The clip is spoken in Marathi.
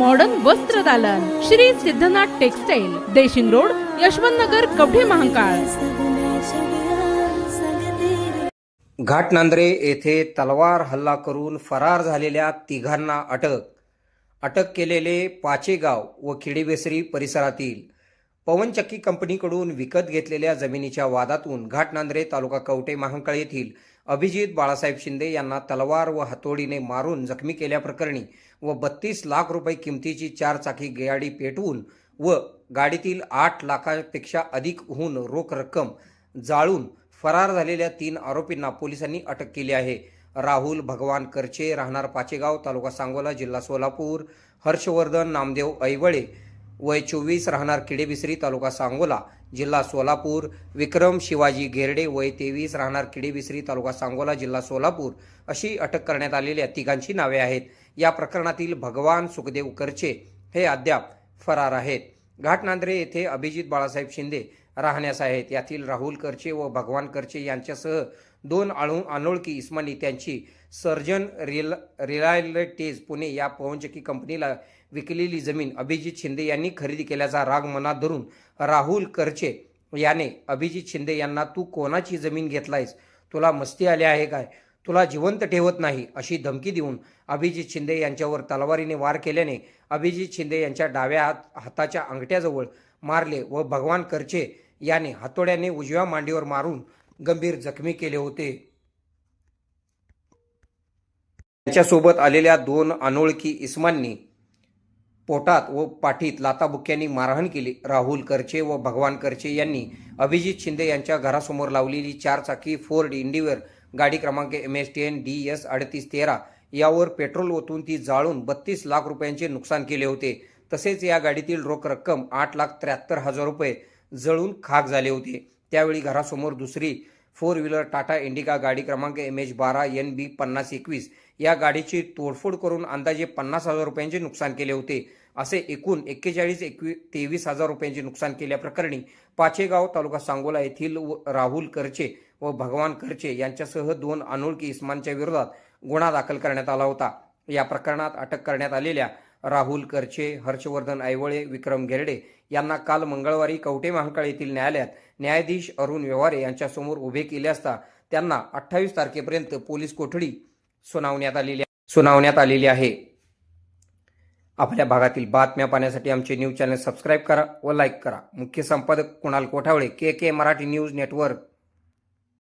मॉडर्न वस्त्र दालन. Shri Siddhanath textile Deshing road Yashwant Nagar Kavathe Mahakal. घाटनांद्रे येथे तलवार हल्ला करून फरार झालेल्या तिघांना अटक. अटक केलेले पाचेगाव व खिडीबेसरी परिसरातील पवनचक्की कंपनीकडून विकत घेतलेल्या जमिनीच्या वादातून घाटनांद्रे तालुका कवटे महांकाळ येथील अभिजित बाळासाहेब शिंदे यांना तलवार व हातोडीने मारून जखमी केल्याप्रकरणी व बत्तीस लाख रुपये किमतीची चारचाकी गाडी पेटवून व गाडीतील आठ लाखापेक्षा अधिक होऊन रोख रक्कम जाळून फरार झालेल्या तीन आरोपींना पोलिसांनी अटक केली आहे. राहुल भगवान करचे राहणार पाचेगाव तालुका सांगोला जिल्हा सोलापूर हर्षवर्धन नामदेव ऐवळे वय चोवीस राहणार किडेबिसरी तालुका सांगोला जिल्हा सोलापूर. विक्रम शिवाजी घेरडे वय तेवीस राहणार किडेबिसरी तालुका सांगोला जिल्हा सोलापूर. अशी अटक करण्यात आलेल्या तिघांची नावे आहेत. या प्रकरणातील भगवान सुखदेव करचे हे अद्याप फरार आहेत. घाटनांद्रे येथे अभिजित बाळासाहेब शिंदे राहण्यास आहेत. यातील राहुल करचे व भगवान करचे यांच्यासह दोन आळू अनोळखी इस्मानी त्यांची सर्जन रिल रिलायटेज पुणे या पवनचक्की कंपनीला विकलेली जमीन अभिजित शिंदे यांनी खरेदी केल्याचा राग मनात धरून राहुल करचे याने अभिजित शिंदे यांना तू कोणाची जमीन घेतलायस? तुला मस्ती आली आहे काय? तुला जिवंत ठेवत नाही? अशी धमकी देऊन अभिजित शिंदे यांच्यावर तलवारीने वार केल्याने अभिजित शिंदे यांच्या डाव्या हात हाताच्या अंगठ्याजवळ मारले व भगवान करचे याने हातोड्याने उजव्या मांडीवर मारून गंभीर जखमी केले होते. त्यांच्यासोबत आलेल्या दोन अनोळखी इस्मांनी पोटात व पाठीत लाताबुक्यांनी मारहाण केली. राहुल करचे व भगवान करचे यांनी अभिजित शिंदे यांच्या घरासमोर लावलेली चारचाकी फोर्ड इंडिवर गाडी क्रमांक M S T N D S अडतीस तेरा यावर पेट्रोल ओतून ती जाळून बत्तीस लाख रुपयांचे नुकसान केले होते. तसेच या गाडीतील रोख रक्कम आठ लाख त्र्याहत्तर हजार रुपये जळून खाक झाले होते. त्यावेळी घरासमोर दुसरी फोर व्हीलर टाटा इंडिका गाडी क्रमांक एम एच बारा एन बी पन्नास एकवीस या गाडीची तोडफोड करून अंदाजे पन्नास हजार रुपयांचे नुकसान केले होते. असे एकूण एक्केचाळीस एकवी तेवीस हजार रुपयांचे नुकसान केल्याप्रकरणी पाचेगाव तालुका सांगोला येथील व- राहुल करचे व भगवान करचे यांच्यासह दोन अनोळखी इस्मांच्या विरोधात गुन्हा दाखल करण्यात आला होता. या प्रकरणात अटक करण्यात आलेल्या राहुल करचे हर्षवर्धन ऐवळे विक्रम घेरडे यांना काल मंगळवारी कवठे महांकाळ येथील न्यायालयात न्यायाधीश अरुण व्यवहारे यांच्यासमोर उभे केले असता त्यांना अठ्ठावीस तारखेपर्यंत पोलीस कोठडी सुनावण्यात आलेली सुनावण्यात आलेली आहे. आपल्या भागातील बातम्या पाहण्यासाठी आमचे न्यूज चॅनल सबस्क्राईब करा व लाईक करा. मुख्य संपादक Kunal Kothawale K K Marathi news network.